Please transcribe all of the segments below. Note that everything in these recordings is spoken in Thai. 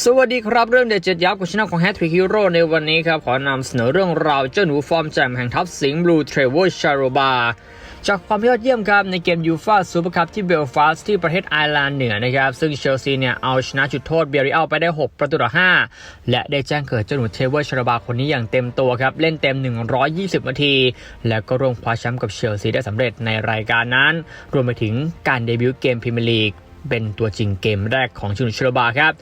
สวัสดีครับ เรื่องเด็ดเจ็ดยับกับช anel ของ Hat Trick Hero ในวันนี้ครับ ขอนำเสนอเรื่องราวเจ้าหนูฟอร์มแจ่มแห่งทัพสิงห์บลูเทรเวอร์ชาโรบาจากความยอดเยี่ยมครับในเกมยูฟาซูเปอร์คัพที่เบลฟาสต์ที่ประเทศไอร์แลนด์เหนือนะครับ ซึ่งเชลซีเนี่ยเอาชนะจุดโทษเบริอัลไปได้ 6 ประตูต่อ 5 และได้แจ้งเกิดเจ้าหนูเทรเวอร์ชาโรบาคนนี้อย่างเต็มตัวครับ เล่นเต็ม 120 นาที แล้วก็ร่วมคว้าแชมป์กับเชลซีได้สำเร็จในรายการนั้น รวมไปถึงการเดบิวต์เกมพรีเมียร์ลีก เป็นตัวจริงเกมแรกของชุนเชลบาครับ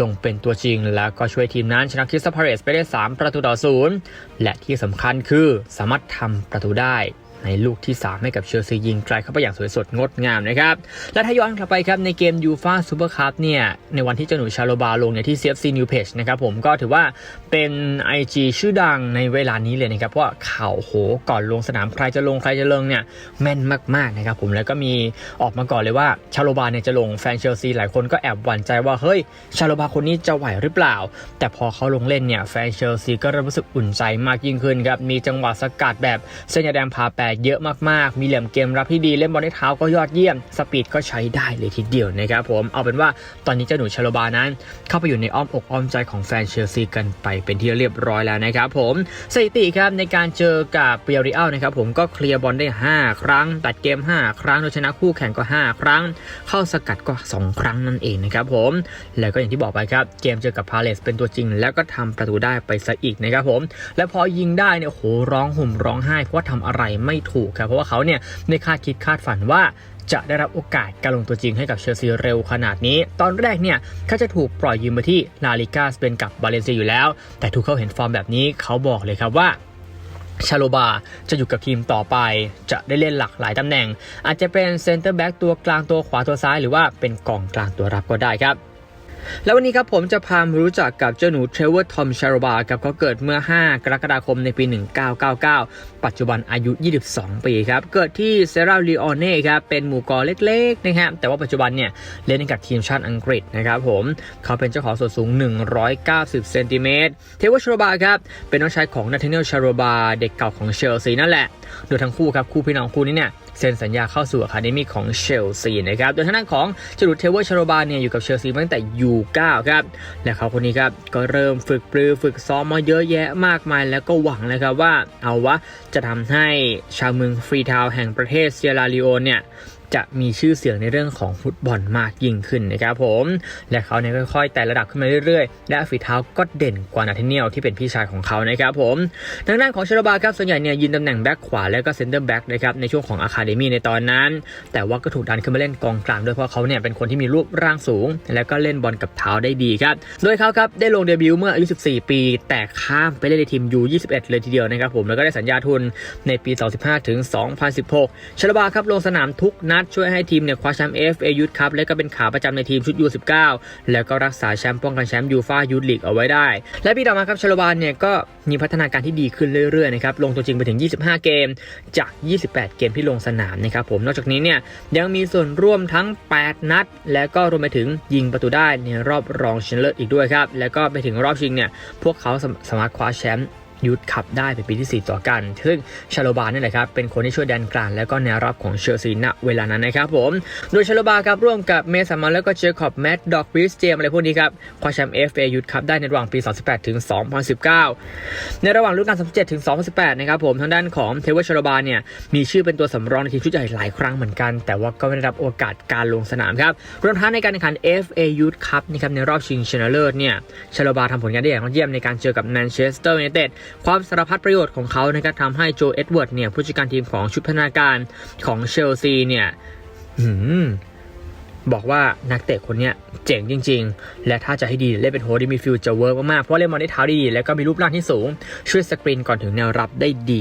ลงเป็นตัวจริงแล้วก็ช่วยทีมนั้นชนะคริสตัลพาเลสไปได้ 3 ประตูต่อศูนย์และที่สำคัญคือสามารถทำประตูได้ ในลูกที่ 3 ให้กับเชลซียิงไกลเข้าไปอย่างสวยสดงดงามนะครับ และถ้าย้อนกลับไปครับในเกมยูฟาซูเปอร์คัพเนี่ย ในวันที่เจ้าหนูชาโลบาลงเนี่ยที่ CFC New Page นะครับผมก็ถือว่าเป็น IG ชื่อดังในเวลานี้เลยนะครับเพราะข่าวโหก่อนลงสนามใครจะลงใครจะลงเนี่ยแม่นมากๆนะครับผมแล้วก็มีออกมาก่อนเลยว่าชาโลบาเนี่ยจะลงแฟนเชลซีหลายคนก็แอบหวั่นใจว่าเฮ้ยชาโลบาคนนี้จะไหวหรือเปล่า แต่พอเขาลงเล่นเนี่ยแฟนเชลซีก็รู้สึกอุ่นใจมากยิ่งขึ้นครับมีจังหวะสกัดแบบเส้นยาแดงพาแปดเยอะมากๆ มีเหลี่ยมเกมรับที่ดีเล่นบอลด้วยเท้าก็ยอดเยี่ยม สปีดก็ใช้ได้เลยทีเดียวนะครับผม เอาเป็นว่าตอนนี้เจ้าหนูชาโลบานั้น เข้าไปอยู่ในอ้อมอกอ้อมใจของแฟนเชลซีกันไปเป็นที่เรียบร้อยแล้วนะครับผมสถิติครับในการเจอกับเปียริอัลนะครับผมก็เคลียร์บอลได้ 5 ครั้ง ตัดเกม 5 ครั้งโดยชนะคู่แข่งก็ 5 ครั้ง เข้าสกัดก็ 2 ครั้งนั่นเองนะครับผมแล้วก็อย่างที่บอกไปครับเกมเจอกับพาเลสเป็นตัวจริง แล้วก็ทำประตูได้ไปซะอีกนะครับผมและพอยิงได้เนี่ยโหร้องห่มร้องไห้เพราะว่าทำอะไรไม่ถูกครับเพราะว่าเขาเนี่ยไม่คาดคิดคาดฝันว่าจะได้รับโอกาสการลงตัวจริงให้กับเชลซีเร็วขนาดนี้ ตอนแรกเนี่ยเขาจะถูกปล่อยยืมมาที่ลาลิกาสเปนกับบาเลนเซียอยู่แล้ว แต่ทุกเขาเห็นฟอร์มแบบนี้เขาบอกเลยครับว่าชาโลบาจะอยู่กับทีมต่อไป จะได้เล่นหลากหลายตำแหน่ง อาจจะเป็นเซนเตอร์แบ็กตัวกลางตัวขวาตัวซ้าย หรือว่าเป็นกองกลางตัวรับก็ได้ครับ แล้ววันนี้ครับผมจะพามารู้จักกับเจ้าหนูเทรเวอร์ทอมชาโรบาครับเขาเกิดเมื่อ 5 กรกฎาคมในปี 1999 ปัจจุบันอายุ 22 ปีครับ เกิดที่เซราลีโอเน่ครับ เป็นหมู่เกอเล็กๆนะครับแต่ว่าปัจจุบันเนี่ยเล่นให้กับทีมชาติอังกฤษนะครับผมเขาเป็นเจ้าของส่วนสูง 190 เซนติเมตรเทเวอร์ชาโรบาครับ เป็นน้องชายของนาธาเนียลชาโรบาเด็กเก่าของเชลซีนั่นแหละ โดยทั้งคู่ครับคู่พี่น้องคู่นี้เนี่ย เซ็นสัญญาเข้าสู่อะคาเดมี่ของเชลซีนะครับโดยทางด้านของจรุดเทเวอร์ชาโรบาเนี่ยอยู่กับเชลซีตั้งแต่ยู9ครับและเขาคนนี้ครับก็เริ่มฝึกปรือฝึกซ้อมมาเยอะแยะมากมาย แล้วก็หวังนะครับว่าเอาวะจะทำให้ชาวเมืองฟรีทาวแห่งประเทศเซียราลีโอนเนี่ย จะมีชื่อเสียงในเรื่องของฟุตบอลมากยิ่งขึ้นนะครับผมและเขาเนี่ยค่อยๆไต่ระดับขึ้นมาเรื่อยๆ และฝีเท้าก็เด่นกว่านาเทเนียลที่เป็นพี่ชายของเขานะครับผมทางด้านของชาโรบาครับส่วนใหญ่เนี่ยยืนตำแหน่งแบ็คขวาและก็เซนเตอร์แบ็คนะครับในช่วงของอะคาเดมี่ในตอนนั้น แต่ว่าก็ถูกดันขึ้นมาเล่นกองกลางด้วยเพราะเขาเนี่ยเป็นคนที่มีรูปร่างสูง และก็เล่นบอลกับเท้าได้ดีครับโดยเขาครับได้ลงเดบิวต์เมื่ออายุ 14 ปี แต่ข้ามไปเล่นในทีม U21 เลยทีเดียวนะครับผมแล้วก็ได้สัญญาทุนในปี 2015 ถึง 2016ชาโรบาครับลงสนามทุกนัดช่วยให้ทีมเนี่ยคว้าแชมป์ FA Youth Cup และก็เป็นขาประจำในทีมชุด U19 แล้วก็รักษาแชมป์ป้องกันแชมป์ยูฟายูทลีกเอาไว้ได้ และปีต่อมาครับชลบานเนี่ยก็มีพัฒนาการที่ดีขึ้นเรื่อยๆนะครับลงตัวจริงไปถึง 25 เกมจาก 28 เกมที่ลงสนามนะครับผมนอกจากนี้เนี่ยยังมีส่วนร่วมทั้ง 8 นัด และก็รวมไปถึงยิงประตูได้ในรอบรองชนะเลิศอีกด้วยครับแล้วก็ไปถึงรอบชิงเนี่ยพวกเขาสามารถคว้าแชมป์ ยุทธขับได้เป็นปีที่ 4 ต่อกัน ซึ่งชาโลบานี่แหละครับเป็นคนที่ช่วยแดนกลางและก็แนวรับของเชลซีณเวลานั้นนะครับผม โดยชาโลบาครับร่วมกับเมสันมันแล้วก็เจคอบแมตต์ดอกบริสเจมอะไรพวกนี้ครับคว้าแชมป์ FA ยุทธขับได้ในระหว่างปี 2018 ถึง 2019 ในระหว่างฤดูกาล 2017 ถึง 2018 นะครับผมทางด้านของเทวชาโลบาเนี่ยมีชื่อเป็นตัวสำรองในทีมชุดใหญ่หลายครั้งเหมือนกัน แต่ว่าก็ไม่ได้รับโอกาสการลงสนามครับรวมทั้งในการแข่งขัน FA Youth Cup นะครับในรอบชิงชนะเลิศเนี่ยชาโลบาทำผลงานได้อย่างยอดเยี่ยมในการเจอกับแมนเชสเตอร์ยูไนเต็ดความสารพัดประโยชน์ของเขานะครับทำให้โจเอ็ดเวิร์ดเนี่ยผู้จัดการทีมของชุดพนาการของเชลซีเนี่ย บอกว่านักเตะคนนี้เจ๋งจริง ๆ และถ้าจะให้ดีเล่นเป็นโฮดีมีฟิลจะเวิร์กมากๆเพราะเล่นบอลได้เท้าดีแล้วก็มีรูปร่างที่สูง ช่วยสกรีนก่อนถึงแนวรับได้ดี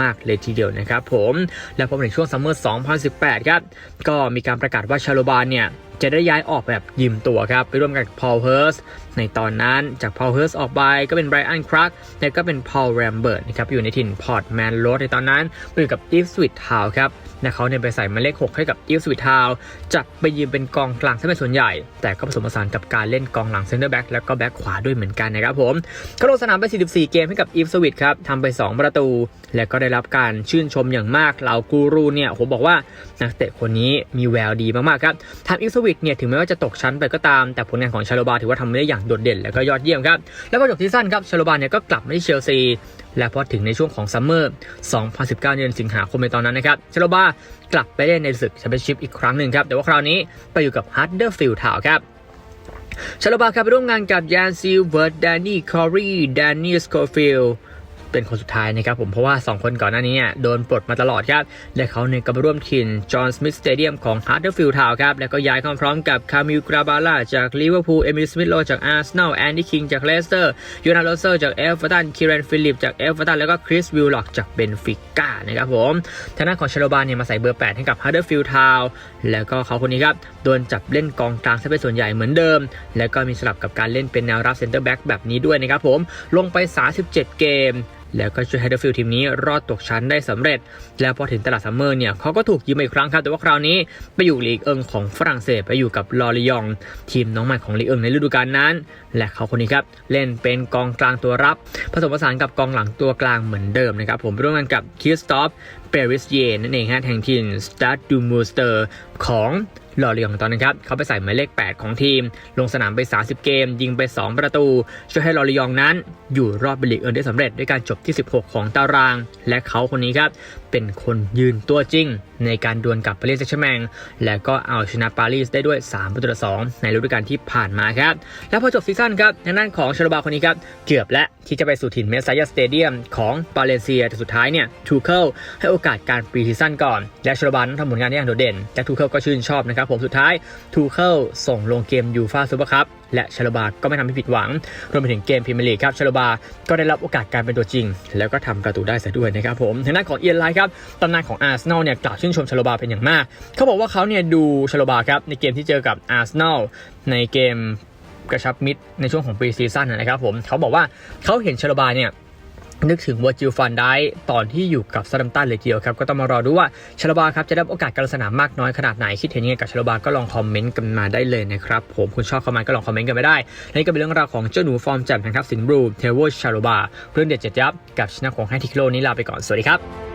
มาก ๆ เลยทีเดียวนะครับผม และพอมาถึงช่วงซัมเมอร์ 2018 ครับ ก็มีการประกาศว่าชาโลบานเนี่ยจะได้ย้ายออกแบบยืมตัวครับ ไปร่วมกันกับพอลเฮิร์สในตอนนั้นจากพอลเฮิร์สออกไปก็เป็นไบรอันครักและก็เป็นพอลแรมเบิร์ตนะครับอยู่ในถิ่นพอร์ตแมนโรดในตอนนั้นไปอยู่กับอีฟสวิตทาวครับ และเขาเนี่ยไปใส่หมายเลข 6 ให้กับอีฟสวิตทาวจะไปยืนเป็นกองกลางซะเป็นส่วนใหญ่ แต่ก็ผสมผสานกับการเล่นกองหลังเซนเตอร์แบ็กแล้วก็แบ็กขวาด้วยเหมือนกันนะครับผมเขาลงสนามไป 44 เกมให้กับอีฟสวิตครับทำไป 2 ประตู และก็ได้รับการชื่นชมอย่างมากเหล่ากูรูเนี่ยผมบอกว่านักเตะคนนี้มีแววดีมากๆครับทางอีฟสวิตเนี่ยถึงแม้ว่าจะตกชั้นไปก็ตาม แต่ผลงานของชาโลบาถือว่าทำได้อย่างโดดเด่นและก็ยอดเยี่ยมครับแล้วพอจบซีซั่นครับชาโลบาเนี่ยก็กลับมาที่เชลซี และพอถึงในช่วงของซัมเมอร์ 2019 เดือนสิงหาคมในตอนนั้นนะครับชาโลบากลับไปเล่นในศึกแชมเปี้ยนชิพอีกครั้งหนึ่งครับ แต่ว่าคราวนี้ไปอยู่กับฮัตเดอร์ฟิลด์ทาวครับชาโลบาครับไปร่วมงานกับยานซิลเวิร์ดแดนนี่คอรีแดนนี่สโคฟิล เป็นคนสุดท้ายนะครับผมเพราะว่า 2 คนก่อนหน้านี้เนี่ยโดนปลดมาตลอดครับและเขาเนี่ยก็ไปร่วมทีมจอห์นสมิธสเตเดียมของฮาร์ดฟิลด์ทาวน์ครับแล้วก็ย้ายเข้าพร้อมกับคามิลกราบาล่าจากลิเวอร์พูลเอมิลสมิธโลจากอาร์เซนอลแอนดี้คิงจากเลสเตอร์ยูนาโรเซอร์จากเอฟเวอร์ตันคิเรนฟิลิปจากเอฟเวอร์ตันแล้วก็คริสวิลล็อกจากเบนฟิก้านะครับผมทางด้านของชโลบาเนี่ยมาใส่เบอร์ 8 ให้กับฮาร์ดฟิลด์ทาวน์แล้วก็เขาคนนี้ครับ โดนจับเล่นกองกลางซะเป็นส่วนใหญ่เหมือนเดิม แล้วก็มีสลับกับการเล่นเป็นแนวรับเซนเตอร์แบ็กแบบนี้ด้วยนะครับผมลงไป 37 เกมแล้วก็ช่วยให้เดอร์ฟิลด์ทีมนี้รอดตกชั้นได้สำเร็จ แล้วพอถึงตลาดซัมเมอร์เนี่ยเขาก็ถูกยืมมาอีกครั้งครับ แต่ว่าคราวนี้ไปอยู่ลีกเอิงของฝรั่งเศสไปอยู่กับลอริยอง ทีมน้องใหม่ของลีกเอิงในฤดูกาลนั้น และเขาคนนี้ครับ เล่นเป็นกองกลางตัวรับ ผสมผสานกับกองหลังตัวกลางเหมือนเดิมนะครับ ผมร่วมกันกับคิสตอฟเปริสเยนนั่นเองฮะแห่งทีมสตาร์ดูมูสเตอร์ของลอเรียงตอนนะครับ เขาไปใส่หมายเลข 8 ของทีม ลงสนามไป 30 เกม ยิงไป 2 ประตู ช่วยให้ลอเรียงนั้น อยู่รอบเบลีกเอินได้สำเร็จด้วยการจบที่ 16 ของตาราง และเขาคนนี้ครับ เป็นคนยืนตัวจริง ในการดวลกับปารีสแซงต์แชร์แมงและก็เอาชนะปารีสได้ด้วย 3 ประตูต่อ 2 ในฤดูกาลที่ผ่านมาครับ แล้วพอจบซีซั่นครับทางด้านของชาลบาคนนี้ครับ เกือบและที่จะไปสู่ถิ่นเมสซายาสเตเดียมของปาเลเซียแต่สุดท้ายเนี่ยทูเคิลให้โอกาสการปรีซีซั่นก่อน และชาลบานั้นทำผลงานได้อย่างโดดเด่นและทูเคิลก็ชื่นชอบนะครับผมสุดท้ายทูเคิลส่งลงเกมยูฟาซูเปอร์คัพและชาลบาก็ไม่ทำให้ผิดหวัง รวมไปถึงเกมพรีเมียร์ลีกครับชาลบาก็ได้รับโอกาสการเป็นตัวจริง แล้วก็ทำประตูได้ซะด้วยนะครับผมทางด้านของเอียนไลท์ครับตำนานของอาร์เซนอลเนี่ยกล่าวชื่นชมชาลบาเป็นอย่างมาก เขาบอกว่าเขาเนี่ยดูชาลบาครับในเกมที่เจอกับอาร์เซนอลในเกมกระชับมิตรในช่วงของปีซีซั่นนะครับผมเขาบอกว่าเขาเห็นชาลบาเนี่ยนึกถึงวอร์จิลฟันได้ตอนที่อยู่กับซาดัมตันเลยเดียวครับ ก็ต้องมารอดูว่าชาลบาครับจะได้โอกาสการสนามมากน้อยขนาดไหน คิดเห็นยังไงกับชาลบาก็ลองคอมเมนต์กันมาได้เลยนะครับ ผมคุณชอบคอมเมนต์ก็ลองคอมเมนต์กันมาได้นี่ก็เป็นเรื่องราวของเจ้าหนูฟอร์มแจ่มแห่งทัพสิงห์บลูเทเวอร์ชาลบาเรื่องเด็ดเจ็ดยับกับชนะของแฮทิคโลนี้ลาไปก่อนสวัสดีครับ